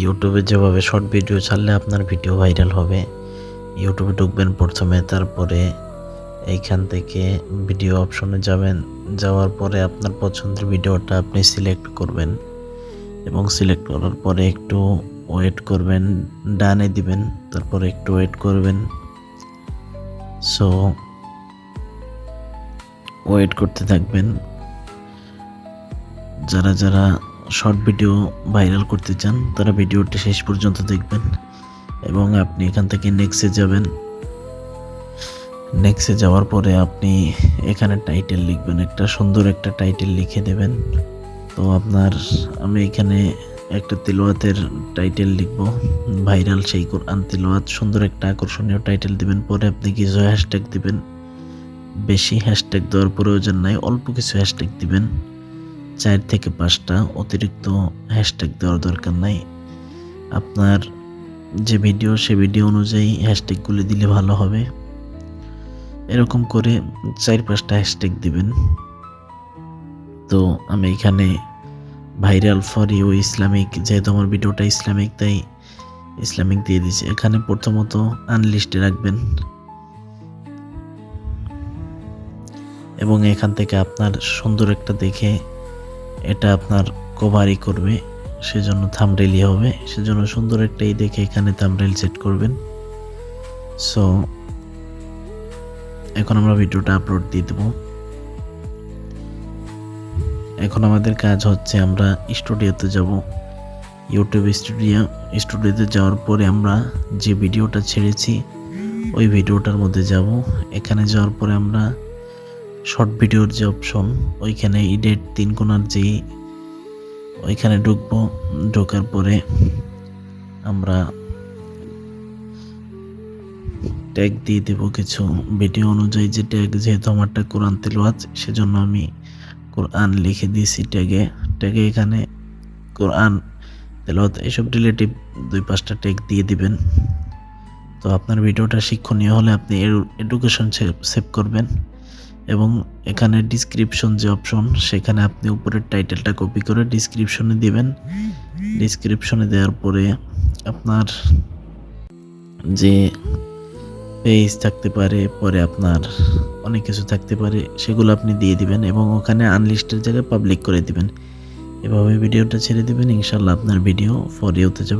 ইউটিউবে যেভাবে short video ছাড়লে আপনার ভিডিও ভাইরাল হবে। ইউটিউবে ঢুকবেন প্রথমে, তারপরে এইখান থেকে ভিডিও অপশনে যাবেন। যাওয়ার পরে আপনার পছন্দের ভিডিওটা আপনি সিলেক্ট করবেন এবং সিলেক্ট করার পরে একটু ওয়েট করবেন, ডানে দিবেন, তারপরে একটু ওয়েট করবেন। সো ওয়েট করতে থাকবেন। যারা যারা শর্ট ভিডিও ভাইরাল করতে চান, তারা ভিডিওটি শেষ পর্যন্ত দেখবেন এবং আপনি এখান থেকে নেক্সটে যাবেন। নেক্সটে যাওয়ার পরে আপনি এখানে টাইটেল লিখবেন, একটা সুন্দর একটা টাইটেল লিখে দেবেন। তো আপনার, আমি এখানে একটা তিলওয়াতের টাইটেল লিখব, ভাইরাল সেই কোরআন তিলওয়াত, সুন্দর একটা আকর্ষণীয় টাইটেল দিবেন, পরে আপনি কিছু হ্যাশট্যাগ দিবেন। বেশি হ্যাশট্যাগ দেওয়ার প্রয়োজন নাই, অল্প কিছু হ্যাশট্যাগ দিবেন। চার থেকে পাঁচটা অতিরিক্ত হ্যাশট্যাগ দেওয়ার দরকার নাই। আপনার যে ভিডিও সে ভিডিও অনুযায়ী হ্যাশট্যাগুলি দিলে ভালো হবে। এরকম করে চার পাঁচটা হ্যাশট্যাগ দিবেন। তো আমি এখানে ভাইরাল ফর ইউ ইসলামিক, যেহেতু আমার ভিডিওটা ইসলামিক, তাই ইসলামিক দিয়ে দিয়েছি। এখানে প্রথমত আনলিস্টে রাখবেন। এবং এখান থেকে আপনার সুন্দর একটা দেখে এটা আপনার কভারই করবে, সেজন্য থামরেলই হবে। সেজন্য সুন্দর একটা দেখে এখানে থামরেল সেট করবেন। সো এখন আমরা ভিডিওটা আপলোড দিয়ে দেবো। এখন আমাদের কাজ হচ্ছে আমরা স্টুডিওতে যাব। ইউটিউব স্টুডিও স্টুডিওতে যাওয়ার পরে আমরা যে ভিডিওটা ছেড়েছি, ওই ভিডিওটার মধ্যে যাব। এখানে যাওয়ার পরে আমরা শর্ট ভিডিওর যে অপশন, ওইখানে ইডেট তিন কোণার যেই, ওইখানে ঢুকবো। ঢোকার পরে আমরা ট্যাগ দিয়ে দেব কিছু ভিডিও অনুযায়ী যে ট্যাগ যেহেতু আমারটা কোরআন তেলোয়াত সেজন্য আমি কোরআন লিখে দিয়েছি ট্যাগে ট্যাগে এখানে কোরআন তেলোয়াত এসব রিলেটিভ দুই পাঁচটা ট্যাগ দিয়ে দিবেন। তো আপনার ভিডিওটা শিক্ষণীয় হলে আপনি এডুকেশন সেভ করবেন। এবং এখানে ডিসক্রিপশন যে অপশন সেখানে আপনি উপরের টাইটেলটা কপি করে ডিসক্রিপশনে দিবেন। ডিসক্রিপশনে দেওয়ার পরে আপনার যে পেজ থাকতে পারে, পরে আপনার অনেক কিছু থাকতে পারে, সেগুলো আপনি দিয়ে দিবেন এবং ওখানে আনলিস্টের জায়গায় পাবলিক করে দিবেন। এভাবে ভিডিওটা ছেড়ে দিবেন ইনশাল্লাহ আপনার ভিডিও ফর ইউতে যাবে।